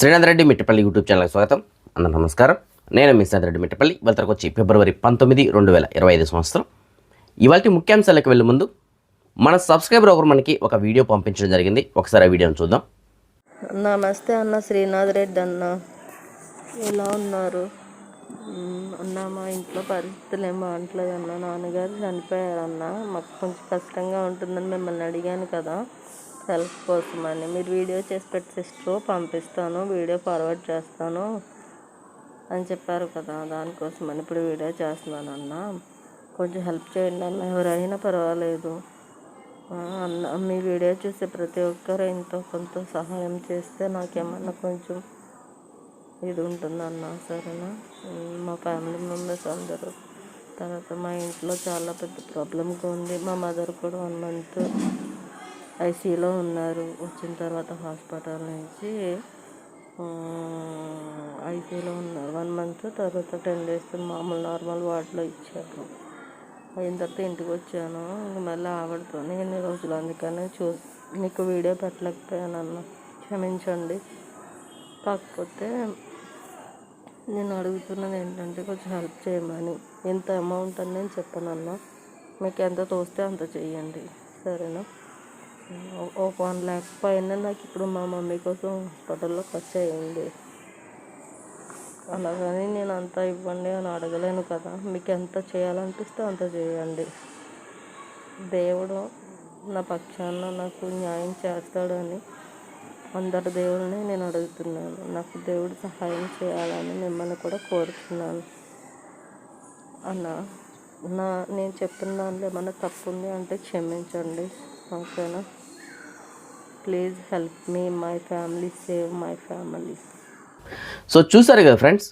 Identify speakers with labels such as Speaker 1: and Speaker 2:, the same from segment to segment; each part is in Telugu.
Speaker 1: శ్రీనాథ్ రెడ్డి మిట్టపల్లి యూట్యూబ్ ఛానల్కి స్వాగతం. అందరూ నమస్కారం. నేను మీ శ్రీనాథ్ రెడ్డి మిట్టపల్లి వెళ్తరకు వచ్చి ఫిబ్రవరి పంతొమ్మిది రెండు వేల ఇరవై ఐదు సంవత్సరం. ఇవాళ ముఖ్యాంశాలకు వెళ్ళే ముందు మన సబ్స్క్రైబర్ ఒకరు మనకి ఒక వీడియో పంపించడం జరిగింది. ఒకసారి ఆ వీడియోని చూద్దాం.
Speaker 2: నమస్తే అన్న శ్రీనాథ్ రెడ్డి అన్న. ఎలా ఉన్నారు? మ్మ్, అన్న మా ఇంట్లో పరిస్థితులు ఏం బాగట్లేదు అన్న. నాన్నగారు చనిపోయారన్న. మాకు కొంచెం కష్టంగా ఉంటుందని మిమ్మల్ని అడిగాను కదా. హెల్ప్ కోసమని మీరు వీడియో చేసి పెట్టి సిస్టర్ పంపిస్తాను వీడియో ఫార్వర్డ్ చేస్తాను అని చెప్పారు కదా దానికోసం అని ఇప్పుడు వీడియో చేస్తున్నాను అన్న కొంచెం హెల్ప్ చేయండి అన్న ఎవరైనా పర్వాలేదు. అన్న మీ వీడియో చూసే ప్రతి ఒక్కరు ఎంతో కొంత సహాయం చేస్తే నాకేమన్నా కొంచెం ఇది ఉంటుందన్న సరేనా? మా ఫ్యామిలీ మెంబర్స్ అందరూ. తర్వాత మా ఇంట్లో చాలా పెద్ద ప్రాబ్లంగా ఉంది. మా మదర్ కూడా వన్ మంత్ ఐసీలో ఉన్నారు. వచ్చిన తర్వాత హాస్పిటల్ నుంచి ఐసీలో ఉన్నారు. వన్ మంత్ తర్వాత టెన్ డేస్ మామూలు నార్మల్ వార్డులో ఇచ్చారు. అయిన తర్వాత ఇంటికి వచ్చాను. మళ్ళీ ఆవిడతో ఎన్ని రోజులు అందుకని చూ నీకు వీడియో పెట్టలేకపోయానన్నా. క్షమించండి. కాకపోతే నేను అడుగుతున్నది ఏంటంటే కొంచెం హెల్ప్ చేయమని. ఎంత అమౌంట్ అని నేను చెప్పనన్నా. మీకు ఎంత తోస్తే అంత చెయ్యండి సరేనా? ఒక వన్ ల్యాక్ పైన నాకు ఇప్పుడు మా మమ్మీ కోసం హాస్పిటల్లో ఖర్చు అయ్యింది అలాగని నేను అంత ఇవ్వండి అని అడగలేను కదా. మీకు ఎంత చేయాలనిపిస్తే అంత చేయండి. దేవుడు నా పక్షాన నాకు న్యాయం చేస్తాడని అందరి దేవుడిని నేను అడుగుతున్నాను. నాకు దేవుడు సహాయం చేయాలని మిమ్మల్ని కూడా కోరుతున్నాను. అన్న నా నేను చెప్పిన దాంట్లో ఏమైనా తప్పు ఉంది అంటే క్షమించండి. ఓకేనా? Please help me my family save my family.
Speaker 1: So చూసారు కదా ఫ్రెండ్స్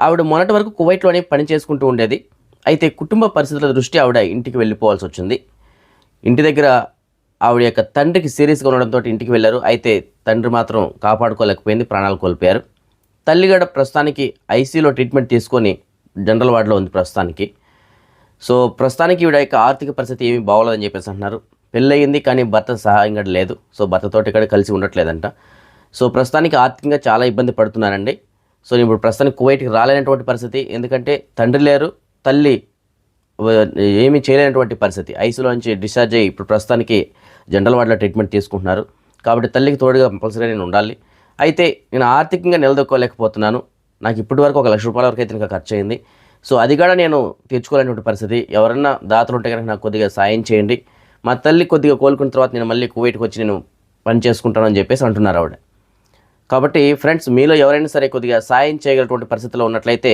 Speaker 1: ఆవిడ మొన్నటి వరకు కువైట్లోనే పని చేసుకుంటూ ఉండేది. అయితే కుటుంబ పరిస్థితుల దృష్టి ఆవిడ ఇంటికి వెళ్ళిపోవాల్సి వచ్చింది. ఇంటి దగ్గర ఆవిడ యొక్క తండ్రికి సీరియస్గా ఉండడంతో ఇంటికి వెళ్ళారు. అయితే తండ్రి మాత్రం కాపాడుకోలేకపోయింది ప్రాణాలు కోల్పోయారు. తల్లిగడ ప్రస్తుతానికి ఐసీలో ట్రీట్మెంట్ తీసుకొని జనరల్ వార్డులో ఉంది ప్రస్తుతానికి. సో ప్రస్తుతానికి ఈవిడ యొక్క ఆర్థిక పరిస్థితి ఏమీ బాగోలేదని చెప్పేసి అంటున్నారు. పెళ్ళయింది కానీ భర్త సహాయంగా లేదు. సో భర్తతోటి ఇక్కడ కలిసి ఉండట్లేదంట. సో ప్రస్తుతానికి ఆర్థికంగా చాలా ఇబ్బంది పడుతున్నారండి సో నేను ఇప్పుడు ప్రస్తుతానికి కువైట్కి రాలేనటువంటి పరిస్థితి. ఎందుకంటే తండ్రి లేరు తల్లి ఏమీ చేయలేనటువంటి పరిస్థితి. ఐసీలో నుంచి డిశ్చార్జ్ అయ్యి ఇప్పుడు ప్రస్తుతానికి జనరల్ వార్డులో ట్రీట్మెంట్ తీసుకుంటున్నారు. కాబట్టి తల్లికి తోడుగా కంపల్సరీ నేను ఉండాలి. అయితే నేను ఆర్థికంగా నిలదొక్కోలేకపోతున్నాను. నాకు ఇప్పటి వరకు ఒక లక్ష రూపాయల వరకు అయితే ఇంకా ఖర్చు అయింది సో అది కూడా నేను తెచ్చుకోలేనటువంటి పరిస్థితి. ఎవరన్నా దాతలు ఉంటే కనుక నాకు కొద్దిగా సాయం చేయండి. మా తల్లి కొద్దిగా కోలుకున్న తర్వాత నేను మళ్ళీ కువైట్కి వచ్చి నేను పని చేసుకుంటానని చెప్పేసి అంటున్నారు ఆవిడ. కాబట్టి ఫ్రెండ్స్ మీలో ఎవరైనా సరే కొద్దిగా సాయం చేయగలటువంటి పరిస్థితిలో ఉన్నట్లయితే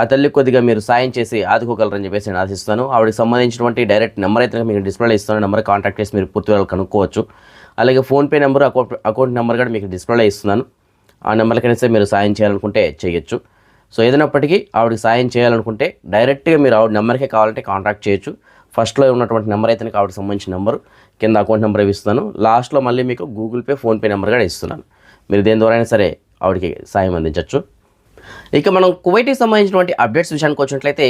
Speaker 1: ఆ తల్లి కొద్దిగా మీరు సాయం చేసి ఆదుకోగలరని చెప్పేసి నేను ఆశిస్తాను ఆవిడకి సంబంధించినటువంటి డైరెక్ట్ నెంబర్ అయితే మీకు డిస్ప్లేలో ఇస్తాను. నెంబర్ కాంటాక్ట్ చేసి మీరు పూర్తి వివరాలు కనుక్కోవచ్చు. అలాగే PhonePe number account account number కూడా మీకు డిస్ప్లేలో ఇస్తున్నాను. ఆ నెంబర్కైనా సరే మీరు సాయం చేయాలనుకుంటే చేయొచ్చు. సో ఏదైనప్పటికీ ఆవిడకి సాయం చేయాలనుకుంటే డైరెక్ట్గా మీరు ఆవిడ నెంబర్కే కావాలంటే కాంటాక్ట్ చేయొచ్చు. ఫస్ట్లో ఉన్నటువంటి నెంబర్ అయితే నాకు ఆవిడకి సంబంధించిన నెంబర్. కింద అకౌంట్ నెంబర్ ఇస్తాను లాస్ట్లో మళ్ళీ మీకు గూగుల్ పే ఫోన్పే నెంబర్ కూడా ఇస్తున్నాను. మీరు దేని ద్వారా అయినా సరే ఆవిడకి సాయం అందించవచ్చు ఇక మనం కువైట్కి సంబంధించినటువంటి అప్డేట్స్ విషయానికి వచ్చినట్లయితే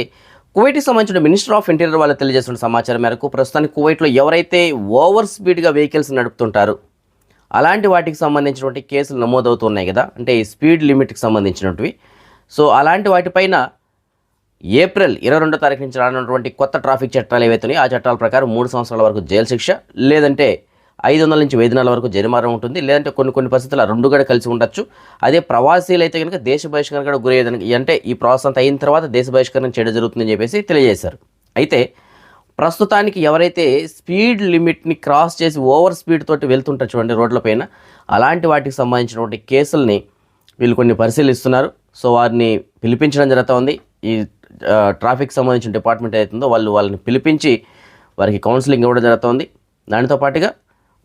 Speaker 1: కువైట్కి సంబంధించిన మినిస్టర్ ఆఫ్ ఇంటీరియర్ వాళ్ళు తెలియజేస్తున్న సమాచారం మేరకు ప్రస్తుతానికి కువైట్లో ఎవరైతే ఓవర్ స్పీడ్గా వెహికల్స్ నడుపుతుంటారు అలాంటి వాటికి సంబంధించినటువంటి కేసులు నమోదవుతున్నాయి కదా. అంటే స్పీడ్ లిమిట్కి సంబంధించినవి సో అలాంటి వాటిపైన ఏప్రిల్ ఇరవై రెండో తారీఖు నుంచి రానున్నటువంటి కొత్త ట్రాఫిక్ చట్టాలు ఏవైతే ఆ చట్టాల ప్రకారం మూడు సంవత్సరాల వరకు జైలు శిక్ష లేదంటే ఐదు వందల నుంచి వెయ్యి దినాల వరకు జరిమానా ఉంటుంది లేదంటే కొన్ని కొన్ని పరిస్థితులు రెండు కూడా కలిసి ఉండొచ్చు. అదే ప్రవాసీలు అయితే కనుక దేశ బహిష్కరణ కూడా గురయ్యేదానికి అంటే ఈ ప్రాసెస్ అంతా అయిన తర్వాత దేశ బహిష్కరణ చేయడం జరుగుతుందని చెప్పేసి తెలియజేశారు. అయితే ప్రస్తుతానికి ఎవరైతే స్పీడ్ లిమిట్ని క్రాస్ చేసి ఓవర్ స్పీడ్ తోటి వెళ్తుంటారు చూడండి రోడ్లపైన అలాంటి వాటికి సంబంధించినటువంటి కేసుల్ని వీళ్ళు కొన్ని పరిశీలిస్తున్నారు. సో వారిని పిలిపించడం జరుగుతోంది. ఈ ట్రాఫిక్ సంబంధించిన డిపార్ట్మెంట్ ఏదైతుందో వాళ్ళు వాళ్ళని పిలిపించి వారికి కౌన్సిలింగ్ ఇవ్వడం జరుగుతోంది. దానితో పాటుగా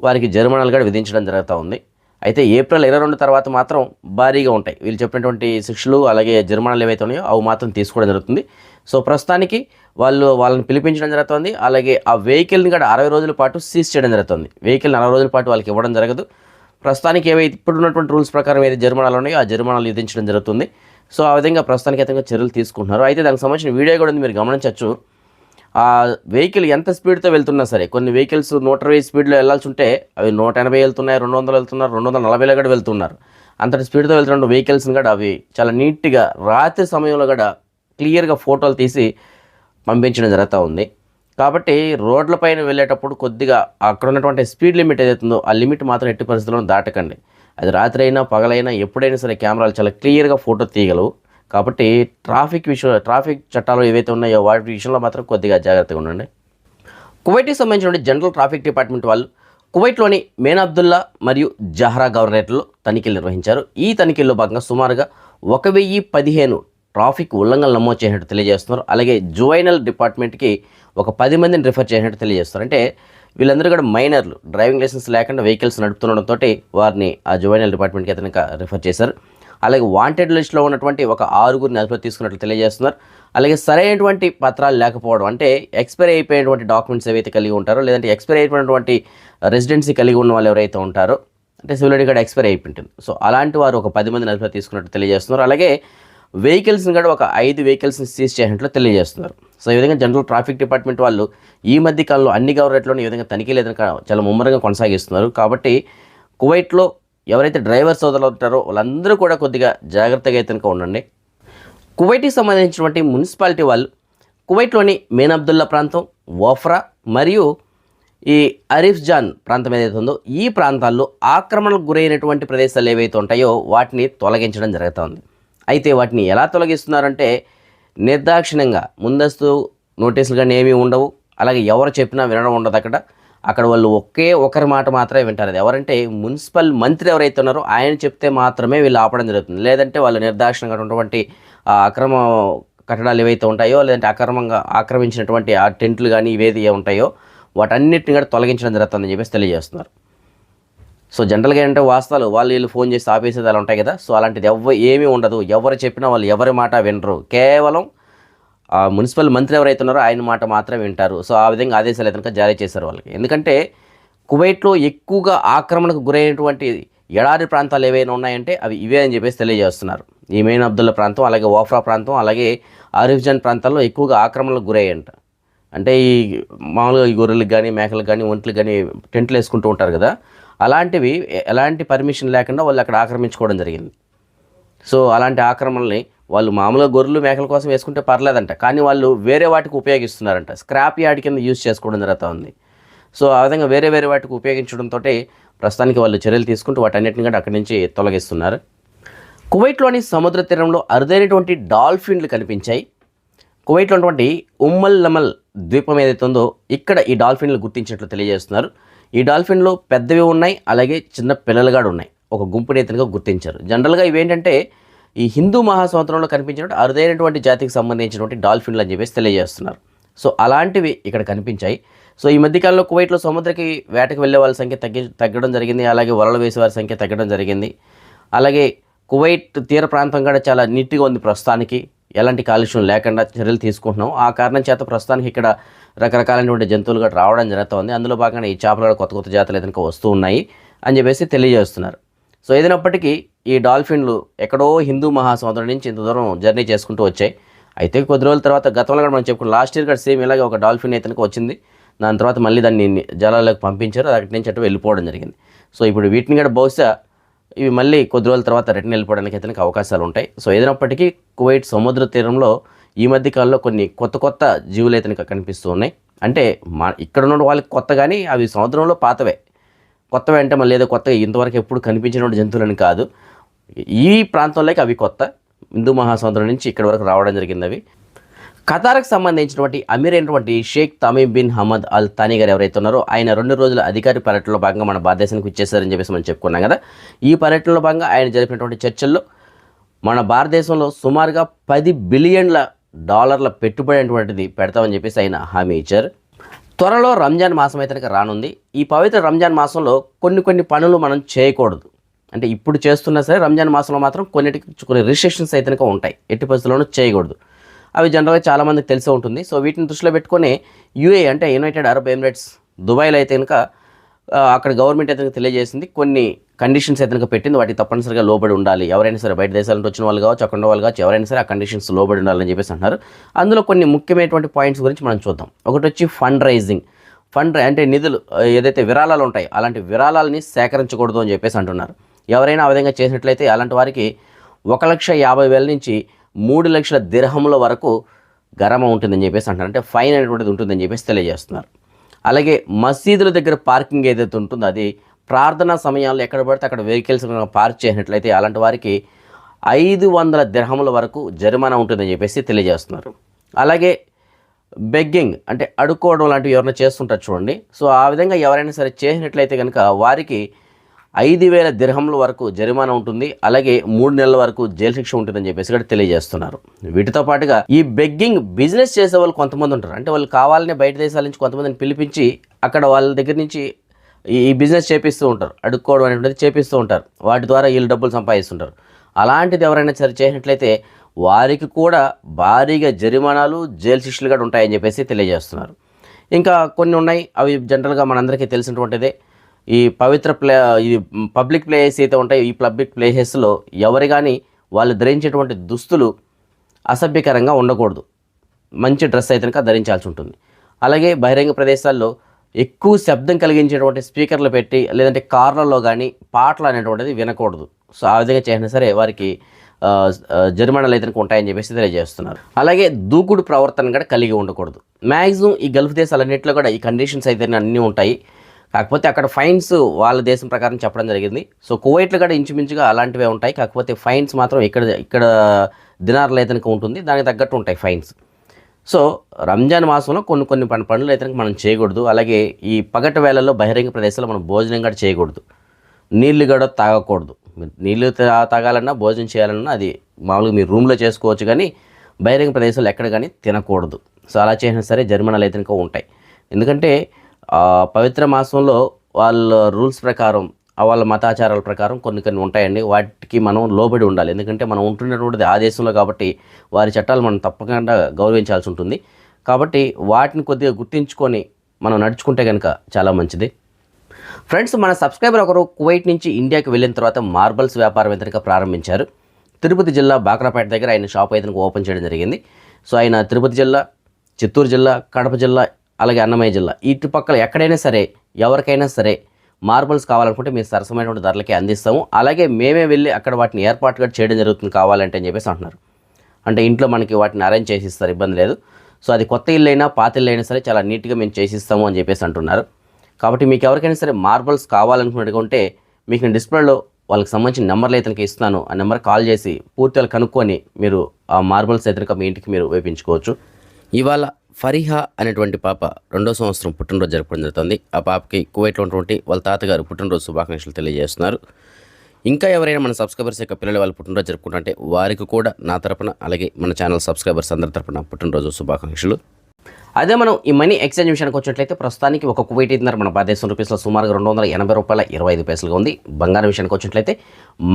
Speaker 1: వారికి జరిమానాలు కూడా విధించడం జరుగుతూ ఉంది అయితే ఏప్రిల్ ఇరవై రెండు తర్వాత మాత్రం భారీగా ఉంటాయి. వీళ్ళు చెప్పినటువంటి శిక్షలు అలాగే జరిమానాలు ఏవైతే ఉన్నాయో అవి మాత్రం తీసుకోవడం జరుగుతుంది. సో ప్రస్తుతానికి వాళ్ళు వాళ్ళని పిలిపించడం జరుగుతుంది. అలాగే ఆ వెహికల్ని కూడా అరవై రోజుల పాటు సీజ్ చేయడం జరుగుతుంది. వెహికల్ని అరవై రోజుల పాటు వాళ్ళకి ఇవ్వడం జరగదు. ప్రస్తుతానికి ఏవైతే ఇప్పుడు ఉన్నటువంటి రూల్స్ ప్రకారం ఏదైతే జరిమానాలు ఉన్నాయో ఆ జరిమానాలు విధించడం జరుగుతుంది. సో ఆ విధంగా ప్రస్తుతానికి అయితే చర్యలు తీసుకుంటున్నారు. అయితే దానికి సంబంధించిన వీడియో కూడా ఉంది మీరు గమనించవచ్చు. ఆ వెహికల్ ఎంత స్పీడ్తో వెళ్తున్నా సరే కొన్ని వెహికల్స్ నూట ఇరవై స్పీడ్లో వెళ్ళాల్సి ఉంటే అవి నూట ఎనభై వెళ్తున్నాయి రెండు వందలు వెళ్తున్నారు రెండు వందల నలభైలో కూడా వెళ్తున్నారు. అంతటి స్పీడ్తో వెళ్తున్న వెహికల్స్ని కూడా అవి చాలా నీట్గా రాత్రి సమయంలో కూడా క్లియర్గా ఫోటోలు తీసి పంపించడం జరుగుతూ ఉంది. కాబట్టి రోడ్లపైన వెళ్ళేటప్పుడు కొద్దిగా అక్కడ ఉన్నటువంటి స్పీడ్ లిమిట్ ఏదైతుందో ఆ లిమిట్ మాత్రం ఎట్టి పరిస్థితుల్లో దాటకండి. అది రాత్రి అయినా పగలైనా ఎప్పుడైనా సరే కెమెరాలు చాలా క్లియర్గా ఫోటో తీయగలవు. కాబట్టి ట్రాఫిక్ విషయం ట్రాఫిక్ చట్టాలు ఏవైతే ఉన్నాయో వాటి విషయంలో మాత్రం కొద్దిగా జాగ్రత్తగా ఉండండి. కువైట్కి సంబంధించిన జనరల్ ట్రాఫిక్ డిపార్ట్మెంట్ వాళ్ళు కువైట్లోని మేన్ అబ్దుల్లా మరియు జహ్రా గవర్నరేట్లో తనిఖీలు నిర్వహించారు. ఈ తనిఖీల్లో భాగంగా సుమారుగా ఒక వెయ్యి పదిహేను ట్రాఫిక్ ఉల్లంఘనలు నమోదు చేసినట్టు తెలియజేస్తున్నారు. అలాగే జువైనల్ డిపార్ట్మెంట్కి ఒక పది మందిని రిఫర్ చేసినట్టు తెలియజేస్తున్నారు. అంటే వీళ్ళందరూ కూడా మైనర్లు. డ్రైవింగ్ లైసెన్స్ లేకుండా వెహికల్స్ నడుపుతుండడంతో వారిని ఆ జువైనల్ డిపార్ట్మెంట్కి అతనికి రిఫర్ చేశారు. అలాగే వాంటెడ్ లిస్ట్లో ఉన్నటువంటి ఒక ఆరుగురిని అదుపులో తీసుకున్నట్లు తెలియజేస్తున్నారు. అలాగే సరైనటువంటి పత్రాలు లేకపోవడం అంటే ఎక్స్పైర్ అయిపోయినటువంటి డాక్యుమెంట్స్ ఏవైతే కలిగి ఉంటారో లేదంటే ఎక్స్పైర్ అయిపోయినటువంటి రెసిడెన్సీ కలిగి ఉన్న వాళ్ళు ఎవరైతే ఉంటారో అంటే సివిల్ ఐడి కార్డు ఎక్స్పైర్ అయిపోయింటుంది. సో అలాంటి వారు ఒక పది మందిని అదుపులో తీసుకున్నట్టు తెలియజేస్తున్నారు. అలాగే వెహికల్స్ని కూడా ఒక ఐదు వెహికల్స్ని సీజ్ చేసినట్లు తెలియజేస్తున్నారు. సో ఈ విధంగా జనరల్ ట్రాఫిక్ డిపార్ట్మెంట్ వాళ్ళు ఈ మధ్య కాలంలో అన్ని గవర్నమెంట్లోనూ ఈ విధంగా తనిఖీలు ఏదైనా చాలా ముమ్మరంగా కొనసాగిస్తున్నారు. కాబట్టి కువైట్లో ఎవరైతే డ్రైవర్ సోదరులు ఉంటారో వాళ్ళందరూ కూడా కొద్దిగా జాగ్రత్తగా అయితే కనుక ఉండండి. కువైట్కి సంబంధించినటువంటి మున్సిపాలిటీ వాళ్ళు కువైట్లోని మేన్ అబ్దుల్లా ప్రాంతం ఓఫ్రా మరియు ఈ అరిఫ్ జాన్ ప్రాంతం ఏదైతే ఉందో ఈ ప్రాంతాల్లో ఆక్రమణకు గురైనటువంటి ప్రదేశాలు ఏవైతే ఉంటాయో వాటిని తొలగించడం జరుగుతోంది. అయితే వాటిని ఎలా తొలగిస్తున్నారంటే నిర్దాక్షిణ్యంగా ముందస్తు నోటీసులు కానీ ఏమీ ఉండవు. అలాగే ఎవరు చెప్పినా వినడం ఉండదు అక్కడ. అక్కడ వాళ్ళు ఒకే ఒకరి మాట మాత్రమే వింటారు. అది ఎవరంటే మున్సిపల్ మంత్రి ఎవరైతే ఉన్నారో ఆయన చెప్తే మాత్రమే వీళ్ళు ఆపడం జరుగుతుంది. లేదంటే వాళ్ళు నిర్దాక్షిణంగా ఉన్నటువంటి అక్రమ కట్టడాలు ఏవైతే ఉంటాయో లేదంటే అక్రమంగా ఆక్రమించినటువంటి ఆ టెంట్లు కానీ ఇవేది ఉంటాయో వాటన్నిటిని కూడా తొలగించడం జరుగుతుందని చెప్పేసి తెలియజేస్తున్నారు. సో జనరల్గా ఏంటంటే వాస్తవాలు వాళ్ళు వీళ్ళు ఫోన్ చేసి ఆపేసేది అలా ఉంటాయి కదా. సో అలాంటిది ఎవ ఏమీ ఉండదు. ఎవరు చెప్పినా వాళ్ళు ఎవరి మాట వినరు. కేవలం మున్సిపల్ మంత్రి ఎవరైతే ఉన్నారో ఆయన మాట మాత్రం వింటారు. సో ఆ విధంగా ఆదేశాలు అయితే జారీ చేశారు వాళ్ళకి. ఎందుకంటే కువైట్లో ఎక్కువగా ఆక్రమణకు గురైనటువంటి ఎడారి ప్రాంతాలు ఏవైనా ఉన్నాయంటే అవి ఇవే అని చెప్పేసి తెలియజేస్తున్నారు. ఈ మెయిన్ అబ్దుల్లా ప్రాంతం అలాగే ఓఫ్రా ప్రాంతం అలాగే ఆరిఫ్జాన్ ప్రాంతాల్లో ఎక్కువగా ఆక్రమణలకు గురయ్యంట. అంటే ఈ మామూలుగా ఈ గొర్రెలకు కానీ మేకలకు కానీ ఒంట్లకు కానీ టెంట్లు వేసుకుంటూ ఉంటారు కదా. అలాంటివి ఎలాంటి పర్మిషన్ లేకుండా వాళ్ళు అక్కడ ఆక్రమించుకోవడం జరిగింది. సో అలాంటి ఆక్రమణల్ని వాళ్ళు మామూలుగా గొర్రెలు మేకల కోసం వేసుకుంటే పర్లేదంట. కానీ వాళ్ళు వేరే వాటికి ఉపయోగిస్తున్నారంట. స్క్రాప్ యార్డ్ కింద యూజ్ చేసుకోవడం జరుగుతూ ఉంది. సో ఆ విధంగా వేరే వేరే వాటికి ఉపయోగించడంతో ప్రస్తుతానికి వాళ్ళు చర్యలు తీసుకుంటూ వాటన్నిటిని కూడా అక్కడి నుంచి తొలగిస్తున్నారు. కువైట్లోని సముద్ర తీరంలో అరుదైనటువంటి డాల్ఫిన్లు కనిపించాయి. కువైట్లో ఉన్నటువంటి ఉమ్మల్ లమల్ ద్వీపం ఏదైతే ఉందో ఇక్కడ ఈ డాల్ఫిన్లు గుర్తించినట్లు తెలియజేస్తున్నారు. ఈ డాల్ఫిన్లో పెద్దవి ఉన్నాయి అలాగే చిన్న పిల్లలు కూడా ఉన్నాయి. ఒక గుంపు నేతలుగా గుర్తించారు. జనరల్గా ఇవేంటంటే ఈ హిందూ మహాసముద్రంలో కనిపించినటువంటి అరుదైనటువంటి జాతికి సంబంధించినటువంటి డాల్ఫిన్లు అని చెప్పేసి తెలియజేస్తున్నారు. సో అలాంటివి ఇక్కడ కనిపించాయి. సో ఈ మధ్యకాలంలో కువైట్లో సముద్రకి వేటకు వెళ్ళే వాళ్ళ సంఖ్య తగ్గి తగ్గడం జరిగింది. అలాగే వలలు వేసే వారి సంఖ్య తగ్గడం జరిగింది. అలాగే కువైట్ తీర ప్రాంతం కూడా చాలా నీట్గా ఉంది ప్రస్తుతానికి. ఎలాంటి కాలుష్యం లేకుండా చర్యలు తీసుకుంటున్నాం. ఆ కారణం చేత ప్రస్తుతానికి ఇక్కడ రకరకాలైనటువంటి జంతువులు కూడా రావడం జరుగుతుంది. అందులో భాగంగా ఈ చేపలు కూడా కొత్త కొత్త జాతులు ఏదైనా వస్తూ ఉన్నాయి అని చెప్పేసి తెలియజేస్తున్నారు. సో ఏదైనప్పటికీ ఈ డాల్ఫిన్లు ఎక్కడో హిందూ మహాసముద్రం నుంచి ఇంత దూరం జర్నీ చేసుకుంటూ వచ్చాయి. అయితే కొద్ది రోజుల తర్వాత గతంలో కూడా మనం చెప్పుకున్నాం లాస్ట్ ఇయర్ కూడా సేమ్ ఇలాగే ఒక డాల్ఫిన్ అయితే వచ్చింది. దాని తర్వాత మళ్ళీ దాన్ని జలాలకు పంపించారు. అక్కడి నుంచి అటు వెళ్ళిపోవడం జరిగింది. సో ఇప్పుడు వీటిని కూడా బహుశా ఇవి మళ్ళీ కొద్ది రోజుల తర్వాత రిటర్న్ వెళ్ళిపోవడానికి అయితే అవకాశాలు ఉంటాయి. సో ఏదైనప్పటికీ కువైట్ సముద్ర తీరంలో ఈ మధ్య కాలంలో కొన్ని కొత్త కొత్త జీవులు అయితే కనిపిస్తూ ఉన్నాయి. అంటే మా ఇక్కడ ఉన్న వాళ్ళకి కొత్త కానీ అవి సముద్రంలో పాతవే. కొత్తవి అంటే మళ్ళీ ఏదో కొత్తగా ఇంతవరకు ఎప్పుడు కనిపించిన జంతువులని కాదు. ఈ ప్రాంతంలోకి అవి కొత్త. హిందూ మహాసముద్రం నుంచి ఇక్కడ వరకు రావడం జరిగింది అవి. ఖతార్కు సంబంధించినటువంటి అమీర్ అయినటువంటి Sheikh Tamim bin Hamad Al Thani గారు ఎవరైతే ఉన్నారో ఆయన రెండు రోజుల అధికారి పర్యటనలో భాగంగా మన భారతదేశానికి ఇచ్చేసారని చెప్పేసి మనం చెప్పుకున్నాం కదా. ఈ పర్యటనలో భాగంగా ఆయన జరిపినటువంటి చర్చల్లో మన భారతదేశంలో సుమారుగా పది బిలియన్ల డాలర్ల పెట్టుబడి అనేటువంటిది పెడతామని చెప్పేసి ఆయన హామీ ఇచ్చారు. త్వరలో రంజాన్ మాసం అయితే రానుంది. ఈ పవిత్ర రంజాన్ మాసంలో కొన్ని కొన్ని పనులు మనం చేయకూడదు. అంటే ఇప్పుడు చేస్తున్నా సరే రంజాన్ మాసంలో మాత్రం కొన్నిటికి కొన్ని రిస్ట్రిక్షన్స్ అయితే ఉంటాయి. ఎట్టి పరిస్థితుల్లోనూ చేయకూడదు. అవి జనరల్గా చాలామందికి తెలిసే ఉంటుంది. సో వీటిని దృష్టిలో పెట్టుకొని యూఏ అంటే యునైటెడ్ అరబ్ ఎమిరేట్స్ దుబాయ్లో అయితే కనుక అక్కడ గవర్నమెంట్ అయితే తెలియజేసింది. కొన్ని కండిషన్స్ అయితే కనుక పెట్టింది. వాటికి తప్పనిసరిగా లోబడి ఉండాలి. ఎవరైనా సరే బయట దేశాల నుంచి వచ్చిన వాళ్ళు కావచ్చు అక్కడ వాళ్ళు కావచ్చు ఎవరైనా సరే ఆ కండిషన్స్ లోబడి ఉండాలని చెప్పేసి అంటున్నారు. అందులో కొన్ని ముఖ్యమైనటువంటి పాయింట్స్ గురించి మనం చూద్దాం. ఒకటి వచ్చి ఫండ్ రైజింగ్ ఫండ్ అంటే నిధులు ఏదైతే విరాళాలు ఉంటాయి అలాంటి విరాళాలని సేకరించకూడదు అని చెప్పేసి అంటున్నారు. ఎవరైనా ఆ విధంగా చేసినట్లయితే అలాంటి వారికి ఒక లక్ష యాభై వేల నుంచి మూడు లక్షల దిర్హముల వరకు గరమ ఉంటుందని చెప్పేసి అంటారు అంటే ఫైన్ అనేటువంటిది ఉంటుందని చెప్పేసి తెలియజేస్తున్నారు. అలాగే మసీదుల దగ్గర పార్కింగ్ ఏదైతే ఉంటుందో అది ప్రార్థనా సమయాల్లో ఎక్కడ పడితే అక్కడ వెహికల్స్ పార్క్ చేసినట్లయితే అలాంటి వారికి ఐదు వందల దిర్హముల వరకు జరిమానా ఉంటుందని చెప్పేసి తెలియజేస్తున్నారు. అలాగే బెగ్గింగ్ అంటే అడుక్కోవడం లాంటివి ఎవరైనా చేస్తుంటారు చూడండి. సో ఆ విధంగా ఎవరైనా సరే చేసినట్లయితే కనుక వారికి ఐదు వేల దిర్హంల వరకు జరిమానా ఉంటుంది. అలాగే మూడు నెలల వరకు జైలు శిక్ష ఉంటుందని చెప్పేసి కూడా తెలియజేస్తున్నారు. వీటితో పాటుగా ఈ బెగ్గింగ్ బిజినెస్ చేసే వాళ్ళు కొంతమంది ఉంటారు. అంటే వాళ్ళు కావాలనే బయట దేశాల నుంచి కొంతమందిని పిలిపించి అక్కడ వాళ్ళ దగ్గర నుంచి ఈ ఈ బిజినెస్ చేపిస్తూ ఉంటారు. అడుక్కోవడం అనేటువంటిది చేపిస్తూ ఉంటారు. వాటి ద్వారా వీళ్ళు డబ్బులు సంపాదిస్తుంటారు. అలాంటిది ఎవరైనా సరే చేసినట్లయితే వారికి కూడా భారీగా జరిమానాలు జైలు శిక్షలు కూడా ఉంటాయని చెప్పేసి తెలియజేస్తున్నారు. ఇంకా కొన్ని ఉన్నాయి. అవి జనరల్గా మనందరికీ తెలిసినటువంటిదే. ఈ పవిత్ర ప్లే ఈ పబ్లిక్ ప్లేసెస్ అయితే ఉంటాయో ఈ పబ్లిక్ ప్లేసెస్లో ఎవరు కానీ వాళ్ళు ధరించేటువంటి దుస్తులు అసభ్యకరంగా ఉండకూడదు. మంచి డ్రెస్ అయితే కనుక ధరించాల్సి ఉంటుంది. అలాగే బహిరంగ ప్రదేశాల్లో ఎక్కువ శబ్దం కలిగించేటువంటి స్పీకర్లు పెట్టి లేదంటే కార్లలో కానీ పాటలు అనేటువంటిది వినకూడదు. సో ఆ విధంగా చేసినా సరే వారికి జరిమానాలు అయితే ఉంటాయని చెప్పేసి తెలియజేస్తున్నారు. అలాగే దూకుడు ప్రవర్తన కూడా కలిగి ఉండకూడదు. మ్యాక్సిమం ఈ గల్ఫ్ దేశాలన్నింటిలో కూడా ఈ కండిషన్స్ అయితే అన్నీ ఉంటాయి. కాకపోతే అక్కడ ఫైన్స్ వాళ్ళ దేశం ప్రకారం చెప్పడం జరిగింది. సో కువైట్లో కూడా ఇంచుమించుగా అలాంటివే ఉంటాయి. కాకపోతే ఫైన్స్ మాత్రం ఇక్కడ ఇక్కడ దినార్లు అయితే ఉంటుంది. దానికి తగ్గట్టు ఉంటాయి ఫైన్స్. సో రంజాన్ మాసంలో కొన్ని కొన్ని పని పనులు అయితే మనం చేయకూడదు. అలాగే ఈ పగటి వేళల్లో బహిరంగ ప్రదేశాల్లో మనం భోజనం కూడా చేయకూడదు. నీళ్ళు కూడా తాగకూడదు. నీళ్ళు నీళ్ళు తా- తాగాలన్నా భోజనం చేయాలన్నా అది మామూలుగా మీరు రూమ్లో చేసుకోవచ్చు కానీ బహిరంగ ప్రదేశాలు ఎక్కడ కానీ తినకూడదు. సో అలా చేసినా సరే జరిమానాలు అయితే ఉంటాయి. ఎందుకంటే పవిత్ర మాసంలో వాళ్ళ రూల్స్ ప్రకారం వాళ్ళ మతాచారాల ప్రకారం కొన్ని కొన్ని ఉంటాయండి. వాటికి మనం లోబడి ఉండాలి. ఎందుకంటే మనం ఉంటున్నటువంటిది ఆ దేశంలో కాబట్టి వారి చట్టాలు మనం తప్పకుండా గౌరవించాల్సి ఉంటుంది. కాబట్టి వాటిని కొద్దిగా గుర్తించుకొని మనం నడుచుకుంటే కనుక చాలా మంచిది. ఫ్రెండ్స్ మన సబ్స్క్రైబర్ ఒకరు కువైట్ నుంచి ఇండియాకి వెళ్ళిన తర్వాత మార్బల్స్ వ్యాపారం ఇతనిక ప్రారంభించారు. తిరుపతి జిల్లా బాక్రాపేట దగ్గర ఆయన షాప్ అయితే ఓపెన్ చేయడం జరిగింది. సో ఆయన తిరుపతి జిల్లా చిత్తూరు జిల్లా కడప జిల్లా అలాగే అన్నమయ్య జిల్లా. ఇటు పక్కల ఎక్కడైనా సరే ఎవరికైనా సరే మార్బల్స్ కావాలనుకుంటే మీరు సరసమైనటువంటి ధరలకి అందిస్తాము. అలాగే మేమే వెళ్ళి అక్కడ వాటిని ఏర్పాటుగా చేయడం జరుగుతుంది కావాలంటే అని చెప్పేసి అంటున్నారు. అంటే ఇంట్లో మనకి వాటిని అరేంజ్ చేసి ఇస్తారు ఇబ్బంది లేదు. సో అది కొత్త ఇల్లు అయినా పాత ఇల్లు అయినా సరే చాలా నీట్గా మేము చేసిస్తాము అని చెప్పేసి అంటున్నారు. కాబట్టి మీకు ఎవరికైనా సరే మార్బల్స్ కావాలనుకుంటే మీకు నేను డిస్ప్లేలో వాళ్ళకి సంబంధించిన నెంబర్లు అయితే ఇస్తున్నాను. ఆ నెంబర్ కాల్ చేసి పూర్తిగా కనుక్కొని మీరు ఆ మార్బల్స్ అయితే మీ ఇంటికి మీరు వేపించుకోవచ్చు. ఇవాళ ఫరీహా అనేటువంటి పాప రెండో సంవత్సరం పుట్టినరోజు జరపడం జరుగుతుంది. ఆ పాపకి కువైట్లో ఉన్నటువంటి వాళ్ళ తాతగారు పుట్టినరోజు శుభాకాంక్షలు తెలియజేస్తున్నారు. ఇంకా ఎవరైనా మన సబ్స్క్రైబర్స్ యొక్క పిల్లలు వాళ్ళు పుట్టినరోజు జరుపుకుంటుంటే వారికి కూడా నా తరపున అలాగే మన ఛానల్ సబ్స్క్రైబర్స్ అందరి తరపున పుట్టినరోజు శుభాకాంక్షలు. అదే మనం ఈ మనీ ఎక్స్చేంజ్ విషయానికి వచ్చినట్లయితే ప్రస్తుతానికి ఒక కువైట్ ఐదున్నర మన భారతదేశం రూపీస్లో సుమారుగా రెండు వందల ఎనభై రూపాయల ఇరవై ఐదు పైసలుగా ఉంది. బంగారం విషయానికి వచ్చినట్లయితే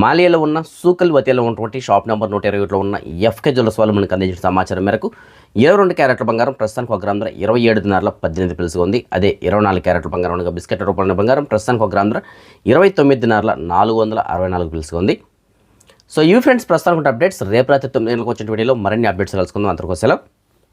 Speaker 1: మాలియాలో ఉన్న సూకల్ వతిలో ఉన్నటువంటి షాప్ నెంబర్ నూట ఇరవై ఒకటిలో ఉన్న ఎఫ్కే జ్యువెల్స్ వాళ్ళు మనకు అందించిన సమాచారం మేరకు ఇరవై రెండు క్యారెట్ల బంగారం ప్రస్తుతానికి ఒక గ్రామ ధర ఇరవై ఏడు దినారుల పద్దెనిమిది పిలుసుగా ఉంది. అదే ఇరవై నాలుగు క్యారెట్ల బంగారం ఉండగా బిస్కెట్ రూపాయల బంగారం ప్రస్తుతానికి ఒక గ్రామ ధర ఇరవై తొమ్మిది దినారుల నాలుగు వందల అరవై నాలుగు పిలుసుగా ఉంది. సో ఈ ఫ్రెండ్స్ ప్రస్తుతానికి అప్డేట్స్ రేపు రాత్రి తొమ్మిది గంటలకు వచ్చిన వీడియోలో మరిన్ని అప్డేట్స్ కలుసుకుందాం అంతకు సెలవు.